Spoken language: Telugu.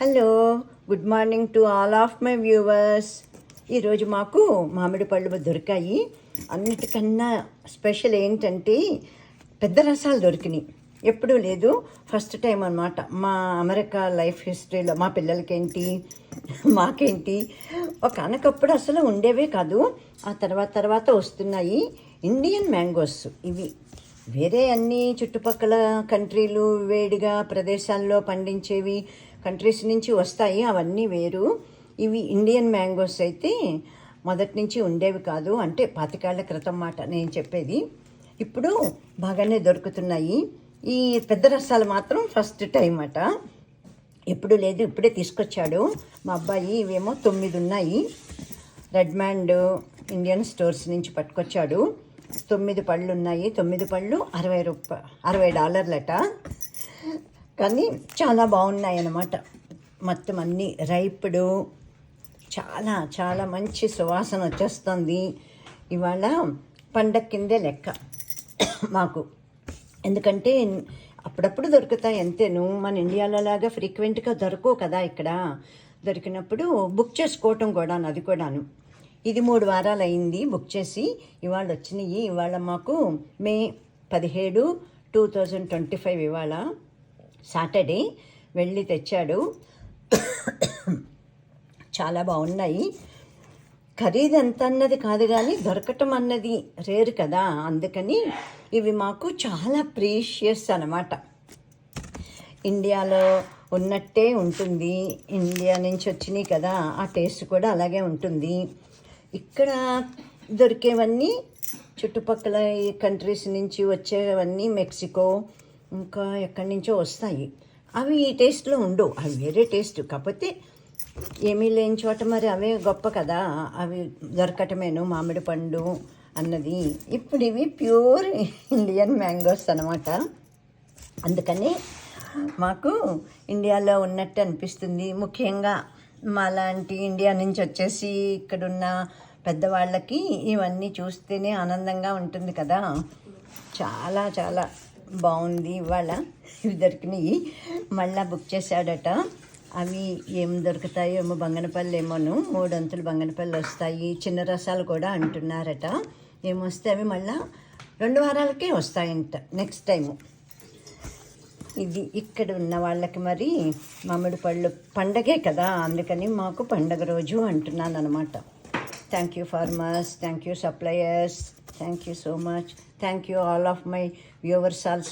Hello good morning to all of my viewers ఈరోజు మాకు మామిడి పళ్ళు దొరికాయి. అన్నిటికన్నా స్పెషల్ ఏంటంటే పెద్ద రసాలు దొరికినాయి. ఎప్పుడూ లేదు. ఫస్ట్ టైం అనమాట మా అమెరికా లైఫ్ హిస్టరీలో మా పిల్లలకేంటి మాకేంటి ఒక అనకప్పుడు అసలు ఉండేవే కాదు. ఆ తర్వాత తర్వాత వస్తున్నాయి ఇండియన్ మ్యాంగోస్ ఇవి. వేరే అన్ని చుట్టుపక్కల కంట్రీలు వేడిగా ప్రదేశాల్లో పండించేవి కంట్రీస్ నుంచి వస్తాయి. అవన్నీ వేరు. ఇవి ఇండియన్ మ్యాంగోస్ అయితే మొదటి నుంచి ఉండేవి కాదు. అంటే పాతికేళ్ళ క్రితం మాట నేను చెప్పేది. ఇప్పుడు బాగానే దొరుకుతున్నాయి. ఈ పెద్ద రసాలు మాత్రం ఫస్ట్ టైం అట. ఎప్పుడు లేదు ఇప్పుడే తీసుకొచ్చాడు. మా అబ్బాయి ఇవేమో తొమ్మిది ఉన్నాయి. రెడ్మాండ్ ఇండియన్ స్టోర్స్ నుంచి పట్టుకొచ్చాడు. తొమ్మిది పళ్ళు ఉన్నాయి తొమ్మిది పళ్ళు అరవై రూపా అరవై డాలర్లట. కానీ చాలా బాగున్నాయి అన్నమాట మొత్తం అన్నీ రైపుడు. చాలా చాలా మంచి సువాసన వచ్చేస్తుంది. ఇవాళ పండగ కిందే లెక్క మాకు. ఎందుకంటే అప్పుడప్పుడు దొరుకుతాయి అంతేను. మన ఇండియాలో లాగా ఫ్రీక్వెంట్గా దొరకవు కదా ఇక్కడ. దొరికినప్పుడు బుక్ చేసుకోవటం కూడా అది కూడాను. ఇది మూడు వారాలు అయింది బుక్ చేసి. ఇవాళ వచ్చినాయి. ఇవాళ మాకు మే పదిహేడు టూ థౌజండ్ ట్వంటీ ఫైవ్ ఇవాళ సాటర్డే వెళ్ళి తెచ్చాడు. చాలా బాగున్నాయి. ఖరీదు ఎంత అన్నది కాదు కానీ దొరకటం అన్నది రేరు కదా. అందుకని ఇవి మాకు చాలా ప్రీషియస్ అన్నమాట. ఇండియాలో ఉన్నట్టే ఉంటుంది. ఇండియా నుంచి వచ్చినాయి కదా. ఆ టేస్ట్ కూడా అలాగే ఉంటుంది. ఇక్కడ దొరికేవన్నీ చుట్టుపక్కల ఈ కంట్రీస్ నుంచి వచ్చేవన్నీ మెక్సికో ఇంకా ఎక్కడి నుంచో వస్తాయి. అవి ఈ టేస్ట్లో ఉండవు. అవి వేరే టేస్ట్. కాకపోతే ఏమీ లేని చోట మరి అవే గొప్ప కదా. అవి దొరకటమేను మామిడి పండు అన్నది. ఇప్పుడు ఇవి ప్యూర్ ఇండియన్ మ్యాంగోస్ అనమాట అందుకని మాకు ఇండియాలో ఉన్నట్టు అనిపిస్తుంది. ముఖ్యంగా మాలాంటి ఇండియా నుంచి వచ్చేసి ఇక్కడున్న పెద్దవాళ్ళకి ఇవన్నీ చూస్తేనే ఆనందంగా ఉంటుంది కదా. చాలా చాలా బాగుంది ఇవాళ ఇవి దొరికినాయి మళ్ళా బుక్ చేశాడట. అవి ఏం దొరుకుతాయో ఏమో బంగనపల్లి ఏమోను. మూడొంతులు బంగనపల్లి వస్తాయి. చిన్న రసాలు కూడా అంటున్నారట. ఏమొస్తే అవి మళ్ళా రెండు వారాలకే వస్తాయంట. నెక్స్ట్ టైము ఇది ఇక్కడ ఉన్న వాళ్ళకి మరి మామిడి పళ్ళు పండగే కదా. అందుకని మాకు పండగ రోజు అంటున్నాను అనమాట Thank you farmers. Thank you suppliers. Thank you so much. Thank you all of my viewers also.